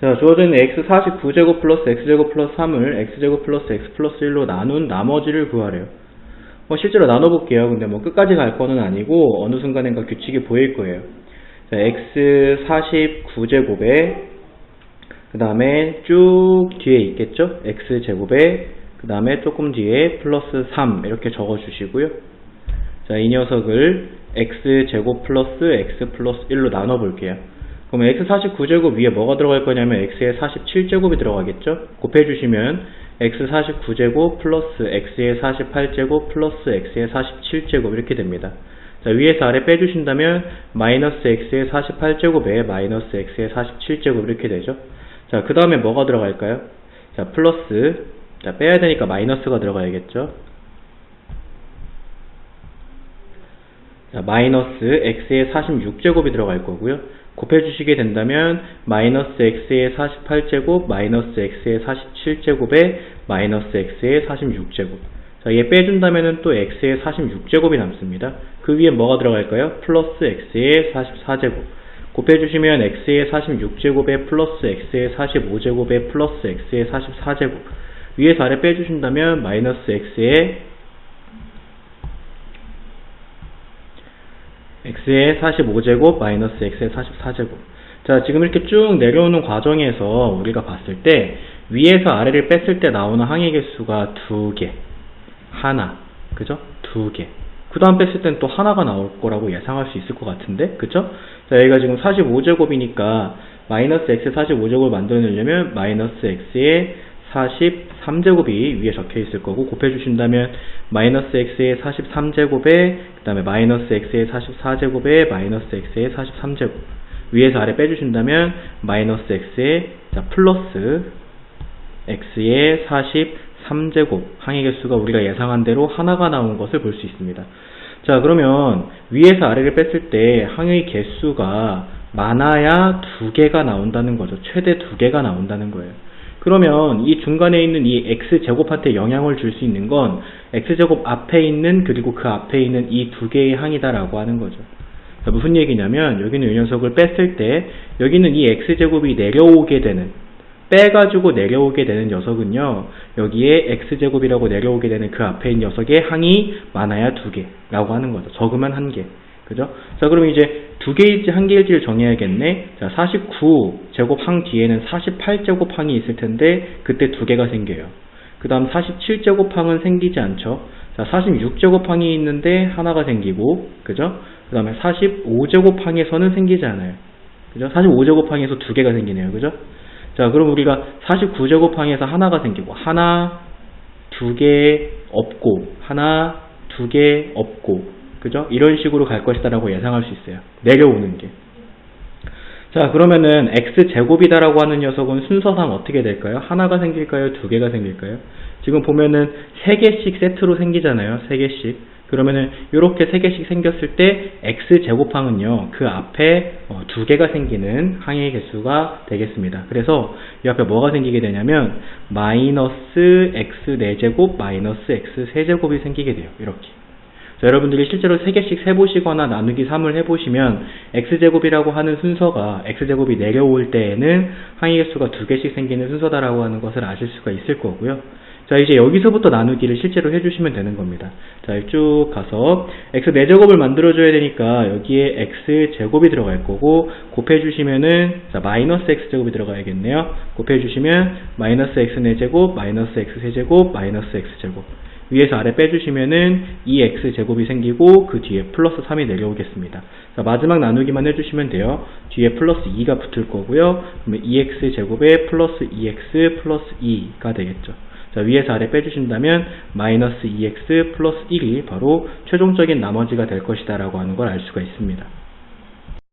자, 주어져 있는 x 49제곱 플러스 x제곱 플러스 3을 x제곱 플러스 x 플러스 1로 나눈 나머지를 구하래요. 뭐 실제로 나눠볼게요. 근데 뭐 끝까지 갈 거는 아니고 어느 순간인가 규칙이 보일 거예요. 자, x 49제곱에 그 다음에 쭉 뒤에 있겠죠? x제곱에 그 다음에 조금 뒤에 플러스 3 이렇게 적어 주시고요. 자, 이 녀석을 x제곱 플러스 x 플러스 1로 나눠 볼게요. 그러면 x 49제곱 위에 뭐가 들어갈 거냐면 x의 47제곱이 들어가겠죠? 곱해 주시면 x 49제곱 플러스 x의 48제곱 플러스 x의 47제곱 이렇게 됩니다. 자, 위에서 아래 빼주신다면 마이너스 x의 48제곱에 마이너스 x의 47제곱 이렇게 되죠? 자, 그 다음에 뭐가 들어갈까요? 자, 플러스 자, 빼야 되니까 마이너스가 들어가야겠죠? 자, 마이너스 x의 46제곱이 들어갈 거고요. 곱해주시게 된다면 마이너스 x의 48제곱 마이너스 x의 47제곱에 마이너스 x의 46제곱 자, 얘 빼준다면 또 x의 46제곱이 남습니다. 그 위에 뭐가 들어갈까요? 플러스 x의 44제곱 곱해주시면 x의 46제곱에 플러스 x의 45제곱에 플러스 x의 44제곱 위에서 아래 빼주신다면 마이너스 x의 x의 45제곱 마이너스 x의 44제곱. 자 지금 이렇게 쭉 내려오는 과정에서 우리가 봤을 때 위에서 아래를 뺐을 때 나오는 항의 개수가 두개. 하나. 그죠? 두개그 다음 뺐을 땐 또 하나가 나올 거라고 예상할 수 있을 것 같은데? 그죠? 자 여기가 지금 45제곱이니까 마이너스 x의 45제곱을 만들어내려면 마이너스 x의 43제곱이 위에 적혀 있을 거고 곱해주신다면 마이너스 x의 43제곱에 그 다음에 마이너스 x의 44제곱에 마이너스 x의 43제곱 위에서 아래 빼주신다면 마이너스 x의 자, 플러스 x의 43제곱 항의 개수가 우리가 예상한 대로 하나가 나온 것을 볼 수 있습니다. 자 그러면 위에서 아래를 뺐을 때 항의 개수가 많아야 두 개가 나온다는 거죠. 최대 두 개가 나온다는 거예요. 그러면 이 중간에 있는 이 x제곱한테 영향을 줄 수 있는 건 x제곱 앞에 있는 그리고 그 앞에 있는 이 두 개의 항이다라고 하는 거죠. 자, 무슨 얘기냐면 여기는 이 녀석을 뺐을 때 여기는 이 x제곱이 내려오게 되는 빼가지고 내려오게 되는 녀석은요 여기에 x제곱이라고 내려오게 되는 그 앞에 있는 녀석의 항이 많아야 두 개라고 하는 거죠. 적으면 한 개. 그죠? 자, 그럼 이제 두 개일지 한 개일지를 정해야겠네. 자, 49 제곱 항 뒤에는 48 제곱 항이 있을 텐데 그때 두 개가 생겨요. 그 다음 47 제곱 항은 생기지 않죠. 자, 46 제곱 항이 있는데 하나가 생기고, 그죠? 그 다음에 45 제곱 항에서는 생기지 않아요. 그죠? 45 제곱 항에서 두 개가 생기네요. 그죠? 자, 그럼 우리가 49 제곱 항에서 하나가 생기고, 하나, 두 개 없고, 하나, 두 개 없고, 그죠? 이런 식으로 갈 것이다라고 예상할 수 있어요. 내려오는 게. 자, 그러면은 x제곱이다라고 하는 녀석은 순서상 어떻게 될까요? 하나가 생길까요? 두 개가 생길까요? 지금 보면은 세 개씩 세트로 생기잖아요. 세 개씩. 그러면은 이렇게 세 개씩 생겼을 때 x제곱항은요. 그 앞에 어, 두 개가 생기는 항의 개수가 되겠습니다. 그래서 이 앞에 뭐가 생기게 되냐면 마이너스 x 4제곱 마이너스 x 세제곱이 생기게 돼요. 이렇게. 자, 여러분들이 실제로 3개씩 세보시거나 나누기 3을 해보시면 x제곱이라고 하는 순서가 x제곱이 내려올 때에는 항의 개수가 2개씩 생기는 순서다라고 하는 것을 아실 수가 있을 거고요. 자 이제 여기서부터 나누기를 실제로 해주시면 되는 겁니다. 자쭉 가서 x 4제곱을 만들어줘야 되니까 여기에 x제곱이 들어갈 거고 곱해주시면은 자 마이너스 x제곱이 들어가야겠네요. 곱해주시면 마이너스 x 4제곱 마이너스 x 세제곱 마이너스 x제곱 위에서 아래 빼주시면은 2x제곱이 생기고 그 뒤에 플러스 3이 내려오겠습니다. 자, 마지막 나누기만 해주시면 돼요. 뒤에 플러스 2가 붙을 거고요. 그러면 2x제곱에 플러스 2x 플러스 2가 되겠죠. 자, 위에서 아래 빼주신다면 마이너스 2x 플러스 1이 바로 최종적인 나머지가 될 것이다 라고 하는 걸 알 수가 있습니다.